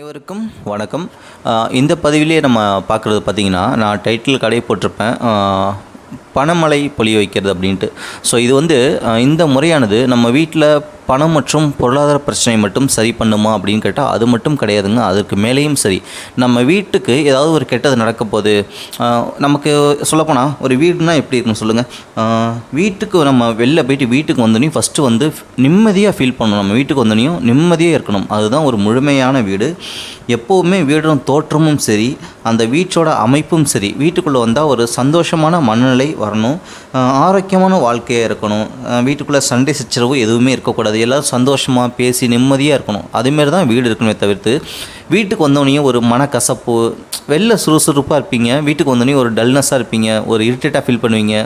அனைவருக்கும் வணக்கம். இந்த பதிவிலே நம்ம பார்க்குறது பார்த்திங்கன்னா நான் டைட்டில் கடை போட்டிருப்பேன் ஆஹ் பணமழை பொழிய வைக்கிறது அப்படின்ட்டு. ஸோ இது வந்து இந்த முறையானது நம்ம வீட்டில் பணம் மற்றும் பொருளாதார பிரச்சனை மட்டும் சரி பண்ணுமா அப்படின்னு கேட்டால் அது மட்டும் கிடையாதுங்க. அதற்கு மேலேயும் சரி. நம்ம வீட்டுக்கு ஏதாவது ஒரு கெட்டது நடக்க போகுது. நமக்கு சொல்லப்போனால் ஒரு வீடுனா எப்படி இருக்கும் சொல்லுங்கள் வீட்டுக்கு நம்ம வெளில போயிட்டு வீட்டுக்கு வந்தோடனே ஃபஸ்ட்டு வந்து நிம்மதியாக ஃபீல் பண்ணணும். நம்ம வீட்டுக்கு வந்தோடனையும் நிம்மதியாக இருக்கணும். அதுதான் ஒரு முழுமையான வீடு. எப்போவுமே வீடும் தோற்றமும் சரி அந்த வீட்டோட அமைப்பும் சரி. வீட்டுக்குள்ளே வந்தால் ஒரு சந்தோஷமான மனநிலை வரணும். ஆரோக்கியமான வாழ்க்கையாக இருக்கணும். வீட்டுக்குள்ளே சண்டை சச்சரவு எதுவுமே இருக்கக்கூடாது. எல்லோரும் சந்தோஷமாக பேசி நிம்மதியாக இருக்கணும். அதேமாரி தான் வீடு இருக்கணுமே தவிர்த்து வீட்டுக்கு வந்தோடனே ஒரு மனக்கசப்பு வெளில சுறுசுறுப்பாக இருப்பீங்க. வீட்டுக்கு வந்தோடனே ஒரு டல்னஸாக இருப்பீங்க. ஒரு இரிட்டேட்டாக ஃபீல் பண்ணுவீங்க.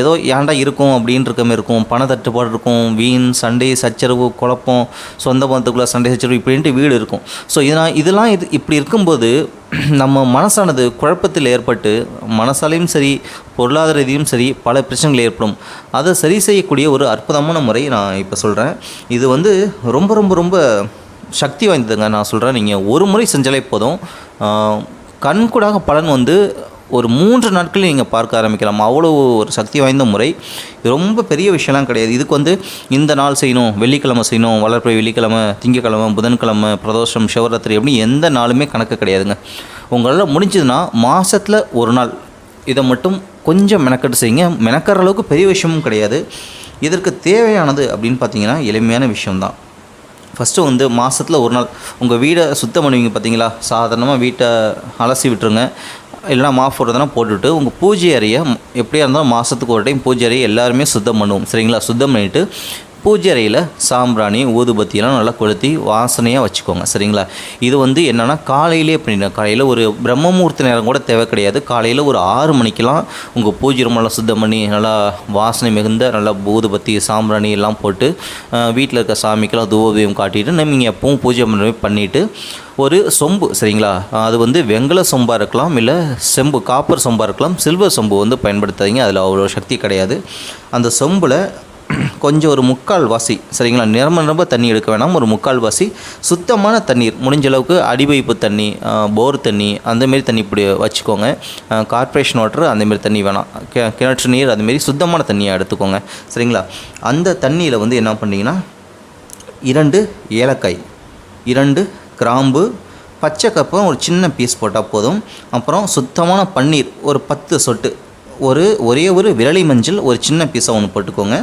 ஏதோ ஏன்டா இருக்கும் அப்படின்ற மாதிரி இருக்கும். பண தட்டுப்பாடு இருக்கும். வீண் சண்டை சச்சரவு குழப்பம் சொந்த பந்தத்துக்குள்ளே சண்டை சச்சரவு இப்படின்ட்டு வீடு இருக்கும். ஸோ இதனால் இதெல்லாம் இது இப்படி இருக்கும்போது நம்ம மனசானது குழப்பத்தில் ஏற்பட்டு மனசாலையும் சரி பொருளாதார ரீதியும் சரி பல பிரச்சனைகள் ஏற்படும். அதை சரி செய்யக்கூடிய ஒரு அற்புதமான முறை நான் இப்போ சொல்கிறேன் இது வந்து ரொம்ப ரொம்ப ரொம்ப சக்தி வாய்ந்ததுங்க. நான் சொல்கிறேன் நீங்கள் ஒரு முறை செஞ்சாலே போதும். கண்கூடாக பலன் வந்து ஒரு மூன்று நாட்களில் நீங்கள் பார்க்க ஆரம்பிக்கலாம். அவ்வளோ ஒரு சக்தி வாய்ந்த முறை. ரொம்ப பெரிய விஷயம்லாம் கிடையாது. இதுக்கு வந்து இந்த நாள் செய்யணும் வெள்ளிக்கிழமை செய்யணும் வளர்ப்பிறை வெள்ளிக்கிழமை திங்கக்கிழமை புதன்கிழமை பிரதோஷம் சிவராத்திரி அப்படின்னு எந்த நாளுமே கணக்கு கிடையாதுங்க. உங்களால் முடிஞ்சதுன்னா மாதத்தில் ஒரு நாள். இதை மட்டும் கொஞ்சம் மெனக்கெட்டு செய்யுங்க. மெனக்கிற அளவுக்கு பெரிய விஷயமும் கிடையாது. இதற்கு தேவையானது அப்படின்னு பார்த்தீங்கன்னா எளிமையான விஷயம்தான். ஃபஸ்ட்டு வந்து மாதத்தில் ஒரு நாள். உங்கள் வீடை சுத்தம் பண்ணுவீங்க பார்த்தீங்களா? சாதாரணமாக வீட்டை அலசி விட்டுருங்க. இல்லைனா மாஃப் போடுறதுனா போட்டுவிட்டு உங்கள் பூஜை அறையை எப்படியா இருந்தாலும் மாதத்துக்கு ஒரு டைம் பூஜை அறையை எல்லாருமே சுத்தம் பண்ணுவோம். சரிங்களா? சுத்தம் பண்ணிவிட்டு பூஜை அறையில் சாம்பிராணி ஊதுபத்தியெல்லாம் நல்லா கொளுத்தி வாசனையாக வச்சுக்கோங்க சரிங்களா? இது வந்து என்னென்னா காலையிலே பண்ணிடணும் காலையில் ஒரு பிரம்மமூர்த்தி நேரம் கூட தேவை கிடையாது. காலையில் ஒரு ஆறு மணிக்கெலாம் உங்கள் பூஜை ரொம்பலாம் சுத்தம் பண்ணி நல்லா வாசனை மிகுந்த நல்லா ஊதுபத்தி சாம்பிராணி எல்லாம் போட்டு வீட்டில் இருக்க சாமிக்கெல்லாம் தூபதீபம் காட்டிட்டு நீங்கள் எப்பவும் பூஜை பண்ணி பண்ணிவிட்டு ஒரு சொம்பு சரிங்களா? அது வந்து வெங்கல சொம்பாக இருக்கலாம் இல்லை செம்பு காப்பர் சொம்பாக இருக்கலாம் சில்வர் சொம்பு வந்து பயன்படுத்தாதீங்க. அதில் அவ்வளோ சக்தி கிடையாது. அந்த சொம்பில் கொஞ்சம் ஒரு முக்கால் வாசி சரிங்களா? நிரம்ப நிரம்ப தண்ணி எடுக்க வேணாம். ஒரு முக்கால் வாசி சுத்தமான தண்ணீர் முடிஞ்ச அளவுக்கு அடிவைப்பு தண்ணி போர் தண்ணி அந்தமாரி தண்ணி இப்படி வச்சுக்கோங்க. கார்ப்பரேஷன் வாட்டர் அந்தமாரி தண்ணி வேணாம். கிணற்று நீர் அதுமாரி சுத்தமான தண்ணியாக எடுத்துக்கோங்க சரிங்களா? அந்த தண்ணியில் வந்து என்ன பண்ணீங்கன்னா இரண்டு ஏலக்காய் இரண்டு கிராம்பு பச்சை கப்பம் ஒரு சின்ன பீஸ் போட்டால் போதும். அப்புறம் சுத்தமான பன்னீர் ஒரு பத்து சொட்டு ஒரு ஒரே ஒரு விரலி மஞ்சள் ஒரு சின்ன பீஸாக ஒன்று போட்டுக்கோங்க.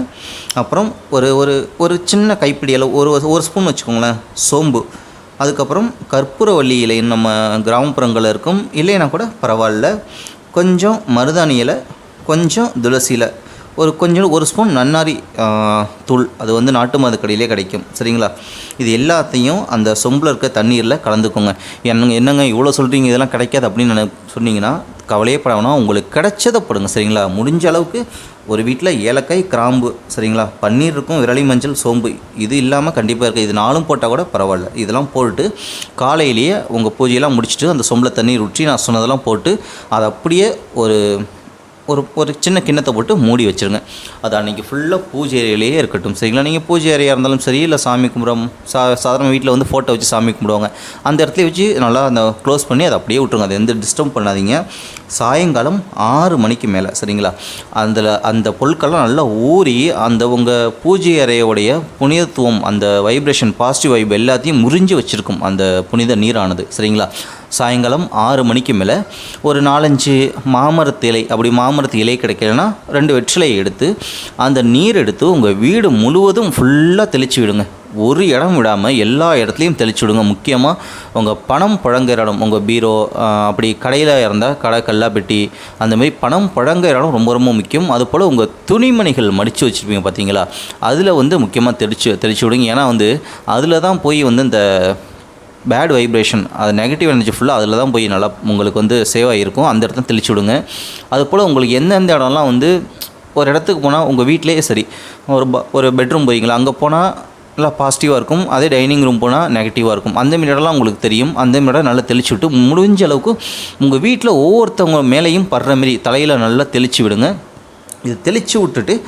அப்புறம் ஒரு ஒரு ஒரு சின்ன கைப்பிடி அளவு ஒரு ஒரு ஸ்பூன் வச்சுக்கோங்களேன் சோம்பு. அதுக்கப்புறம் கற்பூரவள்ளி இலை நம்ம கிராமப்புறங்களில் இருக்கும். இல்லைன்னா கூட பரவாயில்ல. கொஞ்சம் மருதாணி இலை கொஞ்சம் துளசி இலை. ஒரு கொஞ்சம் ஒரு ஸ்பூன் நன்னாரி தூள். அது வந்து நாட்டு மருந்து கடையிலே கிடைக்கும். சரிங்களா? இது எல்லாத்தையும் அந்த சொம்பில் இருக்க தண்ணீரில் கலந்துக்கோங்க. என்னங்க என்னங்க இவ்வளோ சொல்கிறீங்க இதெல்லாம் கிடைக்காது அப்படின்னு சொன்னீங்கன்னா கவலையே படாமனா உங்களுக்கு கிடைச்சதை போடுங்க சரிங்களா? முடிஞ்ச அளவுக்கு ஒரு வீட்டில் ஏலக்காய் கிராம்பு சரிங்களா? பன்னீர் இருக்கும் விரலி மஞ்சள் சோம்பு இது இல்லாமல் கண்டிப்பாக இருக்குது இது நாலும் போட்டால் கூட பரவாயில்ல. இதெல்லாம் போட்டுட்டு காலையிலேயே உங்கள் பூஜையெல்லாம் முடிச்சுட்டு அந்த சொம்பில் தண்ணீர் ஊற்றி நான் சொன்னதெல்லாம் போட்டு அதை அப்படியே ஒரு ஒரு ஒரு சின்ன கிண்ணத்தை போட்டு மூடி வச்சுருங்க. அது அன்றைக்கி ஃபுல்லாக பூஜை அறையிலேயே இருக்கட்டும் சரிங்களா? நீங்கள் பூஜை அறையாக இருந்தாலும் சரி இல்லை சாமி கும்பிட்றோம் சா சாதாரண வீட்டில் வந்து ஃபோட்டோ வச்சு சாமி கும்பிடுவாங்க. அந்த இடத்துல வச்சு நல்லா அந்த க்ளோஸ் பண்ணி அதை அப்படியே விட்ருங்க அதை எந்த டிஸ்டர்ப் பண்ணாதீங்க. சாயங்காலம் ஆறு மணிக்கு மேலே சரிங்களா? அதில் அந்த பொருட்கள்லாம் நல்லா ஊறி அந்த உங்கள் பூஜை அறையோடைய புனிதத்துவம் அந்த வைப்ரேஷன் பாசிட்டிவ் வைப் எல்லாத்தையும் முறிஞ்சு வச்சுருக்கும் அந்த புனித நீரானது சரிங்களா? சாயங்காலம் ஆறு மணிக்கு மேலே ஒரு நாலஞ்சு மாமரத்து இலை அப்படி மாமரத்து இலை கிடைக்கலன்னா ரெண்டு வெற்றிலையை எடுத்து அந்த நீர் எடுத்து உங்கள் வீடு முழுவதும் ஃபுல்லாக தெளித்து விடுங்க. ஒரு இடம் விடாமல் எல்லா இடத்துலையும் தெளிச்சு விடுங்க. முக்கியமாக உங்கள் பணம் புழங்குற இடம் உங்கள் பீரோ அப்படி கடையில் இருந்தால் கடை கல்லாப்பெட்டி அந்தமாரி பணம் புழங்குற இடம் ரொம்ப ரொம்ப முக்கியம். அதுபோல் உங்கள் துணிமணிகள் மடித்து வச்சுருப்பீங்க பார்த்தீங்களா அதில் வந்து முக்கியமாக தெளிச்சு தெளிச்சு விடுங்க. ஏன்னா வந்து அதில் தான் போய் வந்து இந்த பேட் வைப்ரேஷன் அது நெகட்டிவ் எனர்ஜி ஃபுல்லாக அதில் தான் போய் நல்லா உங்களுக்கு வந்து சேவ் ஆகிருக்கும் அந்த இடத்த தெளிச்சு விடுங்க. அதுபோல் உங்களுக்கு எந்தெந்த இடம்லாம் வந்து ஒரு இடத்துக்கு போனால் உங்கள் வீட்டிலேயே சரி. ஒரு ப ஒரு பெட்ரூம் போய்ங்களா அங்கே போனால் நல்லா பாசிட்டிவாக இருக்கும். அதே டைனிங் ரூம் போனால் நெகட்டிவாக இருக்கும். அந்த இடம்லாம் உங்களுக்கு தெரியும். அந்த இடம் நல்லா தெளிச்சு விட்டு முடிஞ்ச அளவுக்கு உங்கள் வீட்டில் ஒவ்வொருத்தவங்க மேலேயும் படுற மாரி தலையில் நல்லா தெளிச்சு விடுங்க. இது தெளித்து விட்டுட்டு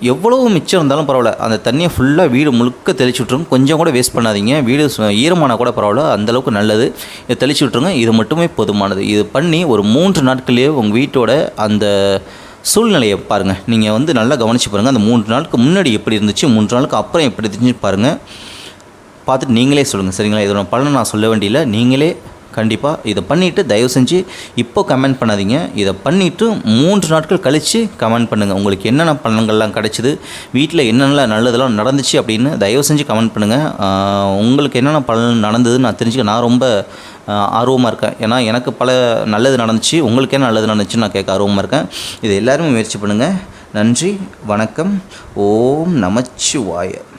எவ்வளோ மிச்சம் இருந்தாலும் பரவாயில்ல. அந்த தண்ணியை ஃபுல்லாக வீடு முழுக்க தெளிச்சு விட்ருங்க கொஞ்சம் கூட வேஸ்ட் பண்ணாதீங்க. வீடு சு- ஈரமானா கூட பரவாயில்ல. அந்தளவுக்கு நல்லது. இதை தெளிச்சு விட்ருங்க இது மட்டுமே போதுமானது. இது பண்ணி ஒரு மூன்று நாட்கள்லேயே உங்கள் வீட்டோட அந்த சூழ்நிலையை பாருங்கள் நீங்கள் வந்து நல்லா கவனித்து பாருங்கள் அந்த மூன்று நாளுக்கு முன்னாடி எப்படி இருந்துச்சு மூன்று நாளுக்கு அப்புறம் எப்படி இருந்துச்சு பாருங்கள் பார்த்துட்டு நீங்களே சொல்லுங்கள் சரிங்களா? இதோட பலனை நான் சொல்ல வேண்டியில்லை. நீங்களே கண்டிப்பாக இதை பண்ணிவிட்டு தயவு செஞ்சு இப்போ கமெண்ட் பண்ணாதீங்க. இதை பண்ணிவிட்டு மூன்று நாட்கள் கழித்து கமெண்ட் பண்ணுங்கள் உங்களுக்கு என்னென்ன பலன்கள்லாம் கிடச்சிது? வீட்டில் என்னென்ன நல்லதெல்லாம் நடந்துச்சு அப்படின்னு தயவு செஞ்சு கமெண்ட் பண்ணுங்கள் உங்களுக்கு என்னென்ன பலன் நடந்ததுன்னு நான் தெரிஞ்சுக்க நான் ரொம்ப ஆர்வமாக இருக்கேன். ஏன்னா எனக்கு பல நல்லது நடந்துச்சு. உங்களுக்கு என்ன நல்லது நடந்துச்சுன்னு நான் கேட்க ஆர்வமாக இருக்கேன். இது எல்லாருமே முயற்சி பண்ணுங்கள் நன்றி வணக்கம். ஓம் நமச்சிவாயர்